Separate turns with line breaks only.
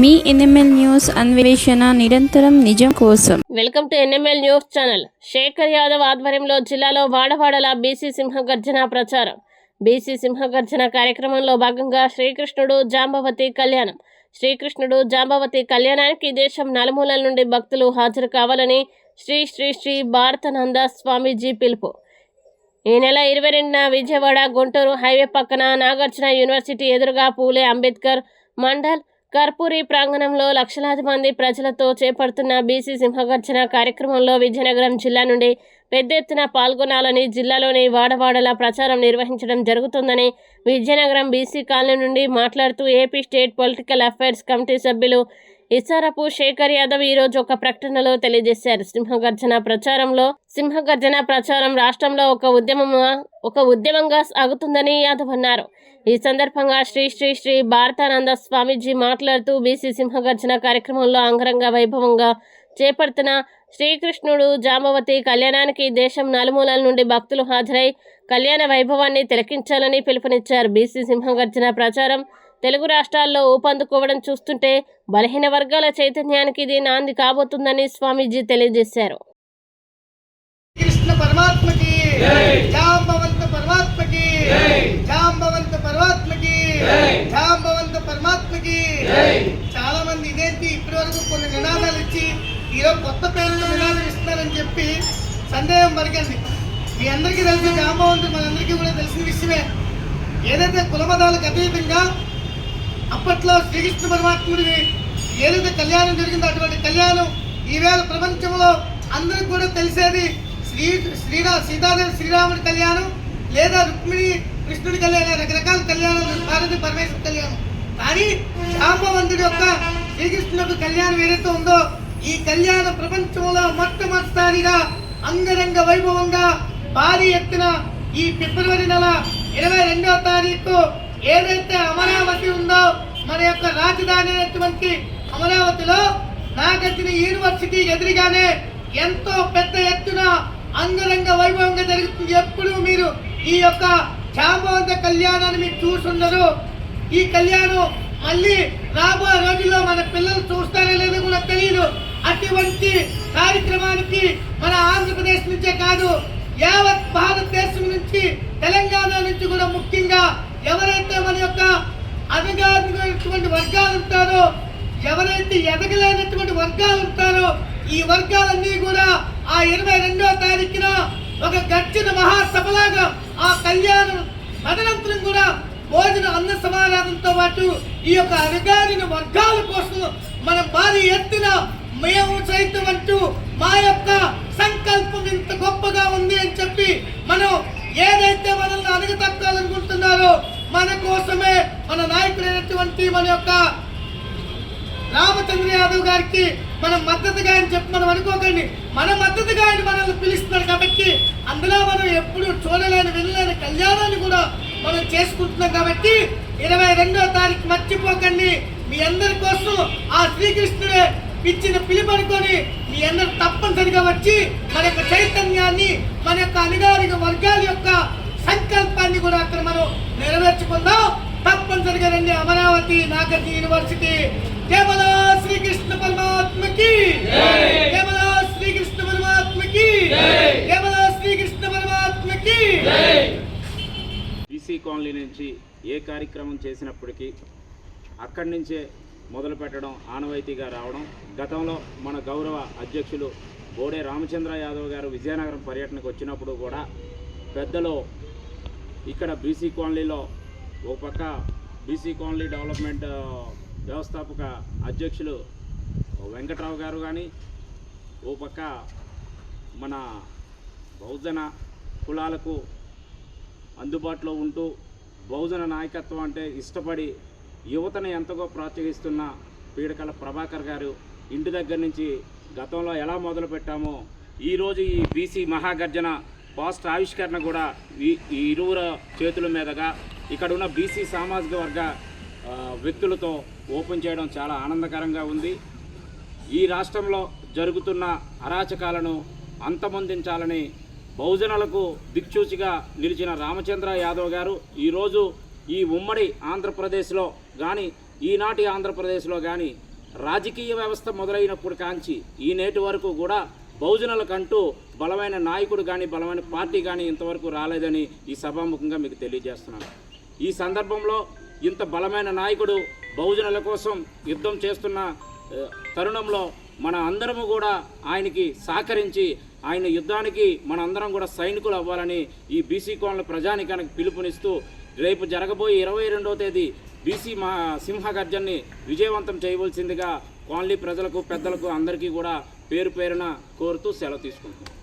మీ NML news అన్వేషణ నిరంతరం నిజం కోసం.
Welcome to NML news channel Shekhar Yadav ఆధ్వర్యంలో జిల్లాలో వాడవాడల బీసీ సింహగర్జన ప్రచారం. బీసీ సింహగర్జన కార్యక్రమంలో భాగంగా శ్రీకృష్ణుడు జాంబవతి కళ్యాణం. శ్రీకృష్ణుడు జాంబవతి కళ్యాణానికి దేశం నలుమూలల నుండి భక్తులు హాజరు కావాలని శ్రీ శ్రీ శ్రీ భారతనంద స్వామీజీ పిలుపు. ఈ నెల ఇరవై రెండున విజయవాడ గుంటూరు హైవే పక్కన నాగార్జున యూనివర్సిటీ ఎదురుగా పూలే అంబేద్కర్ మండల్ కర్పూరి ప్రాంగణంలో లక్షలాది మంది ప్రజలతో చేపడుతున్న బీసీ సింహగర్జన కార్యక్రమంలో విజయనగరం జిల్లా నుండి పెద్ద ఎత్తున పాల్గొనాలని జిల్లాలోని వాడవాడల ప్రచారం నిర్వహించడం జరుగుతుందని విజయనగరం బీసీ కాలనీ నుండి మాట్లాడుతూ AP state political affairs committee Isarapu ఇసారపు Shekhar Yadav ఈ రోజు ఒక ప్రకటనలో తెలియజేశారు. సింహగర్జన ప్రచారంలో సింహగర్జన ప్రచారం రాష్ట్రంలో ఒక ఉద్యమంగా ఒక ఉద్యమంగా సాగుతుందని యాదవ్ అన్నారు. ఈ సందర్భంగా శ్రీ శ్రీ శ్రీ భారతానంద స్వామీజీ మాట్లాడుతూ బీసీ సింహగర్జన కార్యక్రమంలో అంగరంగ వైభవంగా చేపడుతున్న శ్రీకృష్ణుడు జాంబవతి కళ్యాణానికి దేశం నలుమూలల నుండి భక్తులు హాజరై కళ్యాణ వైభవాన్ని తిలకించాలని పిలుపునిచ్చారు. బీసీ సింహగర్జన ప్రచారం తెలుగు రాష్ట్రాల్లో ఊపందుకోవడం చూస్తుంటే బలహీన వర్గాల చైతన్యానికి ఇది నాంది కాబోతుందని స్వామీజీ తెలియజేశారు.
కృష్ణ పరమాత్మకి జాంబవంత పరమాత్మకి జాంబవంత పరమాత్మకి జాంబవంత పరమాత్మకి చాలా మంది ఇదేంటి ఇప్పటి వరకు కొన్ని నినాదాలు ఇచ్చి ఈరోజు కొత్త పేరుతో నినాదం ఇస్తున్నారని చెప్పి సందేహం పలికింది మీ అందరికీ తెలిసి జాంబవంతుడు మనందరికీ కూడా తెలిసిన విషయమే. ఏదైతే కులమతాలకు అతీతంగా అప్పట్లో శ్రీకృష్ణ పరమాత్ముడిని ఏదైతే కళ్యాణం జరిగిందో అటువంటి కళ్యాణం ఈవేళ ప్రపంచంలో అందరికి కూడా తెలిసేది శ్రీ శ్రీరా సీతాదేవి శ్రీరాముడి కళ్యాణం లేదా రుక్మిణి కృష్ణుడి కళ్యాణం రకరకాల కళ్యాణాలు పార్వతి పరమేశ్వర కళ్యాణం. కానీ రామవంతుడి యొక్క శ్రీకృష్ణుడు కళ్యాణం ఏదైతే ఉందో ఈ కళ్యాణ ప్రపంచంలో మొట్టమొదటిసారిగా అంగరంగ వైభవంగా భారీ ఎత్తున ఈ ఫిబ్రవరి నెల ఇరవై రెండవ తారీఖు ఏదైతే అమరావతి ఉందో మన యొక్క రాజధాని అయినటువంటి అమరావతిలో నాగార్జున యూనివర్సిటీ ఎదురుగానే ఎంతో పెద్ద ఎత్తున అంగరంగ వైభవంగా జరుగుతుంది. ఎప్పుడు మీరు ఈ యొక్క జాంబవంత కళ్యాణాన్ని మీరు చూసుండరు. ఈ కళ్యాణం మళ్ళీ రాబోయే రోజుల్లో మన పిల్లలు చూస్తారో లేదో కూడా తెలియదు అటువంటి కార్యక్రమానికి మన ఆంధ్రప్రదేశ్ నుంచే కాదు యావత్ భారతదేశం నుంచి తెలంగాణ నుంచి కూడా ముఖ్యంగా ఎవరైతే మన యొక్క అణగారినటువంటి వర్గాలు ఉంటారో ఎవరైతే ఎదగలేనటువంటి వర్గాలు ఉంటారో ఈ వర్గాలన్నీ కూడా ఆ ఇరవై రెండో తారీఖున ఒక గర్జన మహాసభలాగా ఆ కళ్యాణం తదనంతరం కూడా భోజన అన్న సమాధానంతో పాటు ఈ యొక్క అణగారిన వర్గాల కోసం మనం భారీ ఎత్తున మేము సైతం అంటూ మా యొక్క సంకల్పం ఇంత గొప్పగా ఉంది అని చెప్పి మనం ఏదైతే మనల్ని అణగతక్కాలనుకుంటున్నారో మన కోసమే మన ఉన్నటువంటి మన యొక్క రామచంద్ర యాదవ్ గారికి మనం మద్దతుగా ఆయన చెప్పి మనం అనుకోకండి. మన మద్దతుగా ఆయన మనల్ని పిలుస్తున్నారు కాబట్టి అందులో మనం ఎప్పుడు చూడలేని వినలేని కళ్యాణాన్ని కూడా మనం చేసుకుంటున్నాం కాబట్టి ఇరవై రెండో తారీఖు మర్చిపోకండి. మీ అందరి కోసం ఆ శ్రీకృష్ణుడే ఇచ్చిన పిలుపు అనుకొని మీ అందరు తప్పనిసరిగా వచ్చి మన యొక్క చైతన్యాన్ని మన యొక్క అధికారిక వర్గాల యొక్క సంకల్పాన్ని కూడా అక్కడ మనం నెరవేర్చుకుందాం రండి అమరావతి నాగార్జున యూనివర్సిటీ. కేవల శ్రీకృష్ణ పరమాత్మకి. కేవల శ్రీకృష్ణ పరమాత్మకి. కేవల శ్రీకృష్ణ పరమాత్మకి.
బీసీ కాలనీ నుంచి ఏ కార్యక్రమం చేసినప్పటికీ అక్కడి నుంచే మొదలు పెట్టడం ఆనవాయితీగా రావడం గతంలో మన గౌరవ అధ్యక్షులు బోడే రామచంద్ర యాదవ్ గారు విజయనగరం పర్యటనకు వచ్చినప్పుడు కూడా పెద్దలు ఇక్కడ బీసీ కాలనీలో ఓ పక్క బీసీ కాలనీ డెవలప్మెంట్ వ్యవస్థాపక అధ్యక్షులు వెంకట్రావు గారు కానీ ఓ పక్క మన బహుజన కులాలకు అందుబాటులో ఉంటూ బహుజన నాయకత్వం అంటే ఇష్టపడి యువతను ఎంతగా ప్రోత్సహిస్తున్న పీడకల ప్రభాకర్ గారు ఇంటి దగ్గర నుంచి గతంలో ఎలా మొదలుపెట్టామో ఈరోజు ఈ బీసీ మహాగర్జన పోస్ట్ ఆవిష్కరణ కూడా ఈ ఈ ఇరువురు చేతుల మీదుగా ఇక్కడ ఉన్న బీసీ సామాజిక వర్గ వ్యక్తులతో ఓపెన్ చేయడం చాలా ఆనందకరంగా ఉంది. ఈ రాష్ట్రంలో జరుగుతున్న అరాచకాలను అంతమొందించాలని బహుజనులకు దిక్చూచిగా నిలిచిన రామచంద్ర యాదవ్ గారు ఈరోజు ఈ ఉమ్మడి ఆంధ్రప్రదేశ్లో కానీ ఈనాటి ఆంధ్రప్రదేశ్లో కానీ రాజకీయ వ్యవస్థ మొదలైనప్పుడు కాంచి ఈ నేటి వరకు కూడా బహుజనులకంటూ బలమైన నాయకుడు కానీ బలమైన పార్టీ కానీ ఇంతవరకు రాలేదని ఈ సభాముఖంగా మీకు తెలియజేస్తున్నాను. ఈ సందర్భంలో ఇంత బలమైన నాయకుడు బహుజనుల కోసం యుద్ధం చేస్తున్న తరుణంలో మన అందరము కూడా ఆయనకి సహకరించి ఆయన యుద్ధానికి మన అందరం కూడా సైనికులు అవ్వాలని ఈ బీసీ కోన్ల ప్రజానికానికి పిలుపునిస్తూ రేపు జరగబోయే ఇరవై రెండవ తేదీ బీసీ మా సింహగర్జన్ని విజయవంతం చేయవలసిందిగా కాలనీ ప్రజలకు పెద్దలకు అందరికీ కూడా పేరు పేరున కోరుతూ సెలవు తీసుకుంటున్నాను